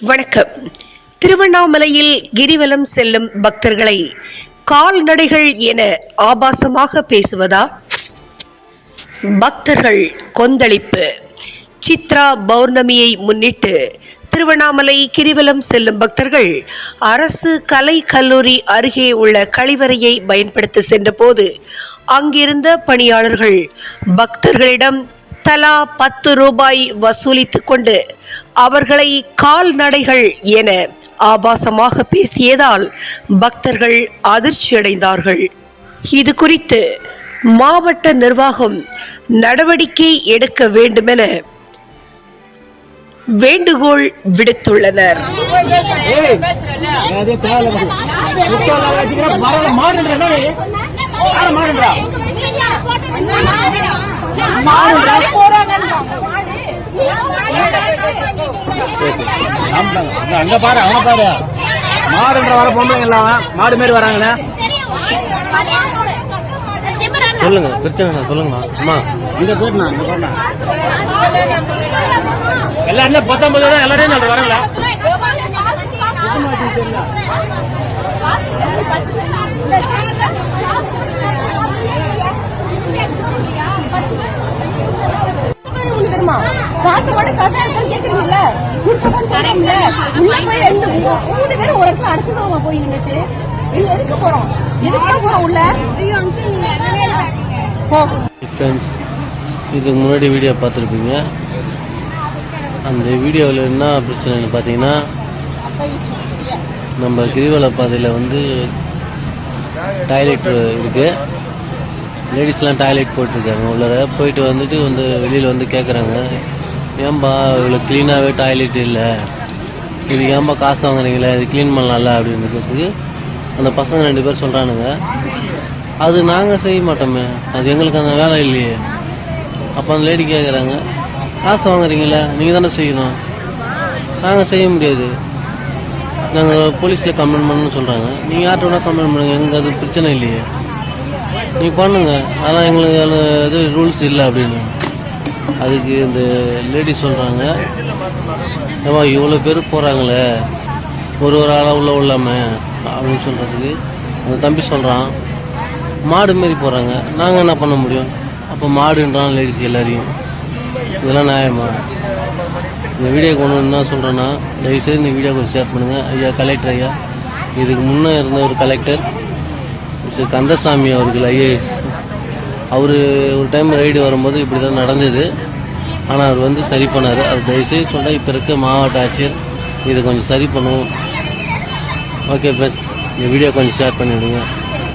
வணக்கம். திருவண்ணாமலையில் கிரிவலம் செல்லும் பக்தர்களை கால்நடைகள் என ஆபாசமாக பேசுவதா? பக்தர்கள் கொந்தளிப்பு. சித்ரா பௌர்ணமியை முன்னிட்டு திருவண்ணாமலை கிரிவலம் செல்லும் பக்தர்கள் அரசு கலை கல்லூரி அருகே உள்ள கழிவறையை பயன்படுத்த சென்றபோது அங்கிருந்த பணியாளர்கள் பக்தர்களிடம் தலா பத்து ரூபாய் வசூலித்துக் கொண்டு அவர்களை கால்நடைகள் என ஆபாசமாக பேசியதால் பக்தர்கள் அதிர்ச்சியடைந்தார்கள் இது குறித்து மாவட்ட நிர்வாகம் நடவடிக்கை எடுக்க வேண்டுமென வேண்டுகோள் விடுத்துள்ளனர் அதே அங்க- பாரு அவன பாரு மாடுன்ற வர பொம்பளைங்க இல்லாம மாடு மாரி வராங்கண்ணே சொல்லுங்க பிரச்சனை சொல்லுங்க அம்மா இங்க போட்டுனா இங்க போட்டுனா எல்லாரும் பத்தொன்பது தான் எல்லாரையும் நான் வரல. உங்களுக்கு காசு மட்டும் கரெக்டா இருக்கான்னு கேக்குறீங்கல்ல? கொடுத்தப்பன்னு சொல்றோம்ல? உள்ள போய் ரெண்டு மூ- மூணு பேரும் ஒரு இடத்துல அடைச்சுக்கிறோமா போய் நின்னுட்டு? எங்க எதுக்கு போறோம்? எதுக்கு போறோம் உள்ள? போ. ஃப்ரெண்ட்ஸ் இதுக்கு முன்னாடி வீடியோ பார்த்துருப்பீங்க அந்த வீடியோவில் என்ன பிரச்சனைன்னு பார்த்தீங்கன்னா நம்ம கிரிவல பாதையில் வந்து டாய்லெட் இருக்குது லேடிஸ்லாம் டாய்லெட் போயிட்டுருக்காங்க உள்ளார போயிட்டு வந்துட்டு வந்து வெளியில் வந்து கேட்குறாங்க ஏன்பா இவ்வளோ க்ளீனாகவே டாய்லெட் இல்லை? இது ஏன்பா காசு வாங்குறீங்களே? இது க்ளீன் பண்ணலாம்ல அப்படின்றதுக்கு அந்த பசங்க ரெண்டு பேர் சொல்கிறானுங்க அது நாங்கள் செய்ய மாட்டோமே. அது எங்களுக்கு அந்த வேலை இல்லையே. அப்போ அந்த லேடி கேட்குறாங்க காசு வாங்குறீங்களே? நீங்கள் தானே செய்யணும். நாங்கள் செய்ய முடியாது. நாங்கள் போலீஸில் கம்ப்ளைண்ட் பண்ணணும்னு சொல்கிறாங்க நீங்கள் யார்கிட்ட வேணால் கம்ப்ளைண்ட் பண்ணுங்கள் எங்களுக்கு அது பிரச்சனை இல்லையே. நீ பண்ணுங்க. அதெல்லாம் எங்களுக்கு அது இது ரூல்ஸ் இல்லை அப்படின்னு. அதுக்கு இந்த லேடி சொல்கிறாங்க ஏமா இவ்வளோ பேர் போகிறாங்களே ஒரு ஒரு ஆளாக உள்ள உள்ளாம அப்படின்னு சொல்கிறதுக்கு அந்த தம்பி சொல்கிறான் மாடு மாரி போகிறாங்க நாங்கள் என்ன பண்ண முடியும்? அப்போ மாடுன்றான் லேடிஸ் எல்லாரையும். இதெல்லாம் நியாயமா? இந்த வீடியோ கொண்டு வந்து என்ன சொல்கிறேன்னா தயவுசெய்து இந்த வீடியோ கொஞ்சம் ஷேர் பண்ணுங்கள் ஐயா கலெக்டர் ஐயா. இதுக்கு முன்னே இருந்த ஒரு கலெக்டர் மிஸ்டர் கந்தசாமி அவர்கள் ஐஏஎஸ் அவர் ஒரு டைம் ரைடு வரும்போது இப்படி தான் நடந்தது. ஆனால் அவர் வந்து சரி பண்ணார். அது தயவுசெய்து சொன்னால் இப்போ இருக்க மாவட்ட ஆட்சியர் இதை கொஞ்சம் சரி பண்ணுவோம். ஓகே பஸ் இந்த வீடியோ கொஞ்சம் ஷேர் பண்ணிவிடுங்க.